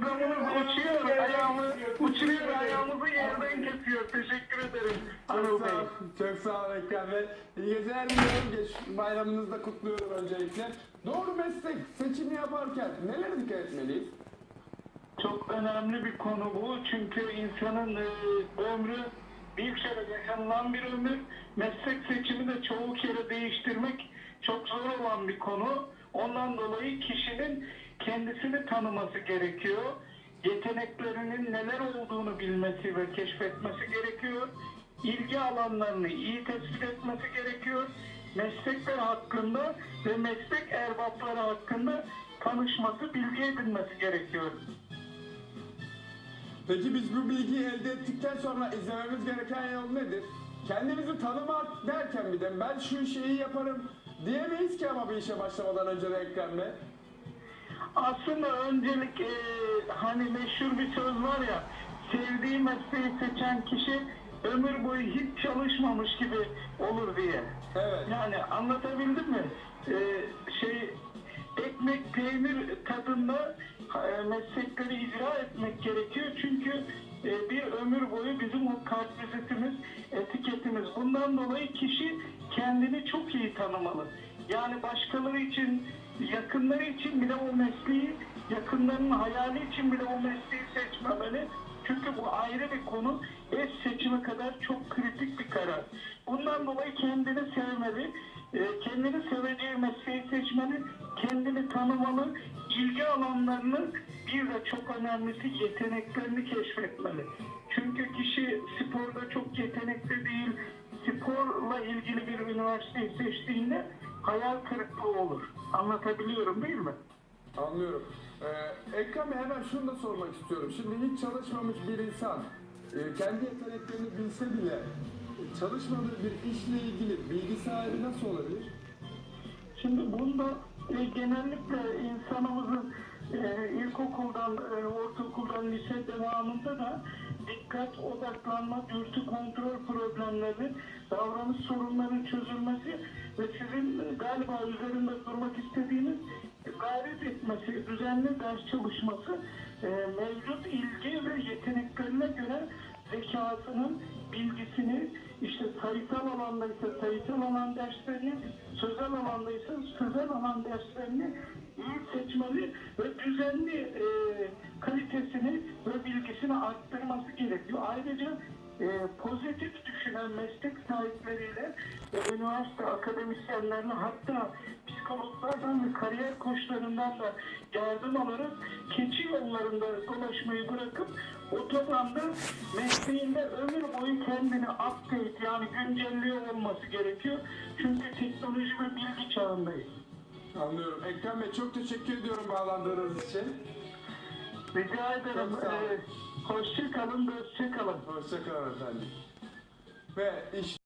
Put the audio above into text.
programınız uçuyor, ayağımı uçuruyor, ayağımızı yerden kesiyor. Teşekkür ederim. Anıl Çok Bey. sağ ol, çok sağ ol Ekrem Bey. İyi geceler diliyorum. Geç, bayramınızı da kutluyorum öncelikle. Doğru meslek seçimi yaparken nelere dikkat etmeliyiz? Çok önemli bir konu bu. Çünkü insanın e, ömrü bir kere yaşanılan bir ömür. Meslek seçimi de çoğu kere değiştirmek çok zor olan bir konu. Ondan dolayı kişinin kendisini tanıması gerekiyor. Yeteneklerinin neler olduğunu bilmesi ve keşfetmesi gerekiyor. İlgi alanlarını iyi tespit etmesi gerekiyor. Meslekler hakkında ve meslek erbapları hakkında tanışması, bilgi edinmesi gerekiyor. Peki biz bu bilgiyi elde ettikten sonra izlememiz gereken yol nedir? Kendimizi tanımak derken bir de ben şu şeyi yaparım diyemeyiz ki ama bir işe başlamadan önce de. Aslında öncelik e, hani meşhur bir söz var ya sevdiği mesleği seçen kişi ömür boyu hiç çalışmamış gibi olur diye. Evet. Yani anlatabildim mi? E, şey ekmek peynir tadında e, meslekleri icra etmek gerekiyor çünkü e, bir ömür boyu bizim o kart vizetimiz, etiketimiz. Bundan dolayı kişi kendini çok iyi tanımalı. Yani başkaları için, yakınları için bile o mesleği, yakınlarının hayali için bile o mesleği seçmemeli. Çünkü bu ayrı bir konu. Eş seçimi kadar çok kritik bir karar. Bundan dolayı kendini sevmeli. e, Kendini seveceği mesleği seçmeli. Kendini tanımalı. ilgi alanlarını bir de çok önemlisi yeteneklerini keşfetmeli. Çünkü kişi sporda çok yetenekli değil. Sporla ilgili bir üniversiteyi seçtiğinde hayal kırıklığı olur. Anlatabiliyorum değil mi? Anlıyorum. Ee, Ekrem Bey hemen şunu da sormak istiyorum. Şimdi hiç çalışmamış bir insan e, kendi yeteneklerini bilse bile çalışmadığı bir işle ilgili bilgi sahibi nasıl olabilir? Şimdi bunda e, genellikle insanımızın e, ilkokuldan, e, ortaokuldan, lise devamında da dikkat, odaklanma, dürtü kontrol problemleri, davranış sorunlarının çözülmesi ve sizin galiba üzerinde durmak istediğiniz gayret etmesi, düzenli ders çalışması, e, mevcut ilgi ve yeteneklerine göre zekasının, bilgisini, işte sayısal alandaysa sayısal alan derslerini, sözel alandaysa sözel alan derslerini iyi seçmeli ve düzenli e, kalitesini ve bilgisini arttırması gerekiyor. Ayrıca e, pozitif düşünen meslek sahipleriyle e, üniversite akademisyenlerine hatta psikologlardan ve kariyer koçlarından da yardım alarak keçi yollarında dolaşmayı bırakıp otobanda mesleğinde ömür boyu kendini update yani güncelliyor olması gerekiyor. Çünkü teknoloji ve bilgi çağındayız. Anlıyorum. Ekrem Bey çok teşekkür ediyorum bağlandığınız için. Rica ederim. Çok sağ olun. E, hoşça kalın, hoşça kalın. Hoşçakalın efendim. Ve iş